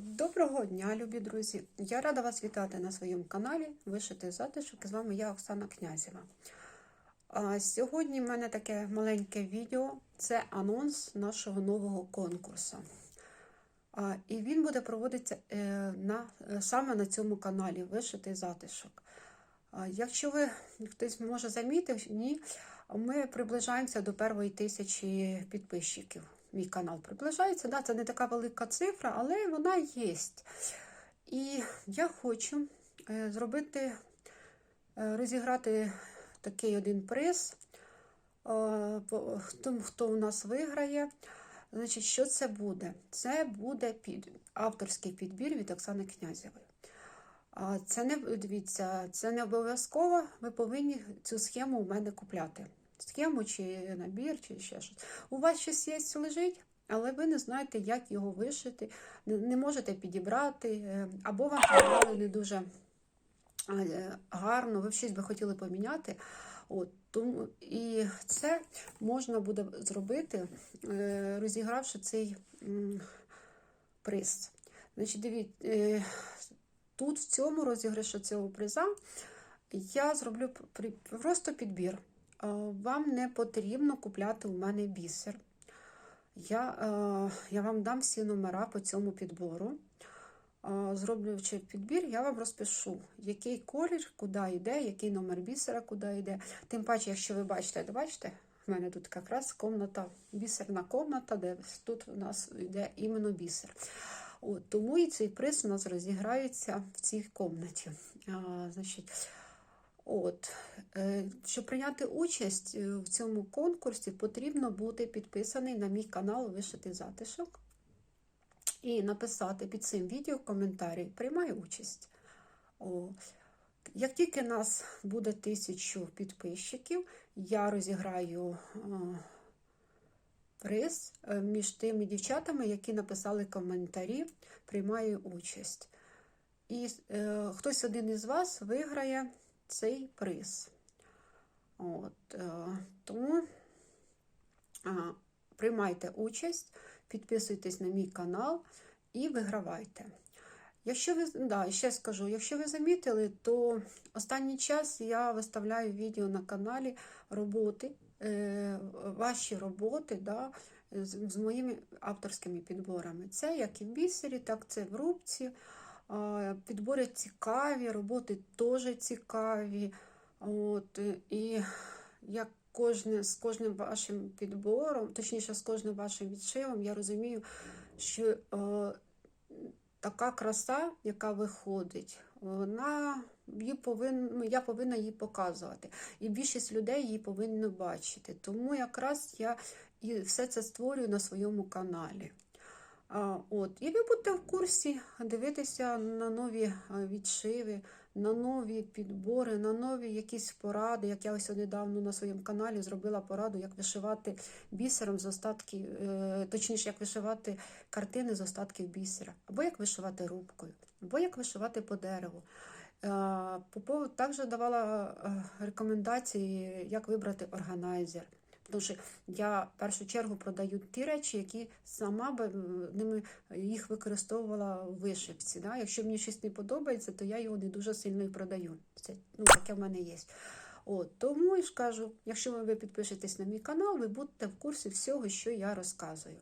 Доброго дня, любі друзі! Я рада вас вітати на своєму каналі Вишитий затишок. З вами я, Оксана Князєва. Сьогодні в мене таке маленьке відео це анонс нашого нового конкурсу. І він буде проводитися е, на, саме на цьому каналі Вишитий затишок. Якщо ви хтось може замітив, ні, ми приближаємося до першої тисячі підписчиків. Мій канал приближається. Да, це не така велика цифра, але вона є. І я хочу е, зробити, е, розіграти такий один приз. Е, по- Хто, у нас виграє, значить, що це буде? Це буде під, авторський підбір від Оксани Князєвої. Це не дивіться, це не обов'язково. Ви повинні цю схему у мене купляти. Схему чи набір, чи ще щось. У вас щось є лежить, але ви не знаєте, як його вишити, не, можете підібрати, е, або вам подавали не дуже е, гарно, ви щось би хотіли поміняти. От, тому, і це можна буде зробити, е, розігравши цей приз. Значить, дивіться, тут в цьому розіграші цього приза я зроблю просто підбір. Е, Вам не потрібно купляти у мене бісер. Я, е, я вам дам всі номера по цьому підбору. Е, Зроблюючи підбір, я вам розпишу, який колір, куди йде, який номер бісера, куди йде. Тим паче, якщо ви бачите, бачите, в мене тут якраз комната, бісерна комната, де тут у нас йде іменно бісер. От, тому і цей приз у нас розіграється в цій комнаті. А, значить, От, е, щоб прийняти участь е, в цьому конкурсі, потрібно бути підписаний на мій канал Вишитий затишок і написати під цим відео коментарі Приймаю участь. О, як тільки нас буде тисячу підписчиків, я розіграю е, приз між тими дівчатами, які написали коментарі, приймаю участь. І е, хтось один із вас виграє цей приз. От, е, тому приймайте участь, підписуйтесь на мій канал і вигравайте. Якщо ви да, ще скажу, якщо ви замітили, то останній час я виставляю відео на каналі роботи, е, ваші роботи да, з, з моїми авторськими підборами. Це як і в бісері, так це в рубці. Підбори цікаві, роботи теж цікаві. От, і як кожне, з кожним вашим підбором, точніше, з кожним вашим відшивом, я розумію, що е, така краса, яка виходить, вона її повин, я повинна її показувати. І більшість людей її повинні бачити. Тому якраз я і все це створюю на своєму каналі. От, і ви будете в курсі дивитися на нові відшиви, на нові підбори, на нові якісь поради. Як я ось недавно на своєму каналі зробила пораду, як вишивати бісером з остатків, е, точніше, як вишивати картини з остатків бісера, або як вишивати рубкою, або як вишивати по дереву. Е, По поводу також давала е, рекомендації, як вибрати органайзер. Тому що я в першу чергу продаю ті речі, які сама би ними їх використовувала в вишивці. Да? Якщо мені щось не подобається, то я його не дуже сильно і продаю. Це ну, таке в мене є. От, тому і ж кажу, якщо ви підпишетесь на мій канал, ви будете в курсі всього, що я розказую.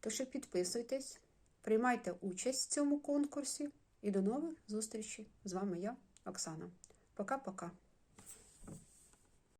Так що підписуйтесь, приймайте участь в цьому конкурсі і до нових зустрічей. З вами я, Оксана. Пока-пока.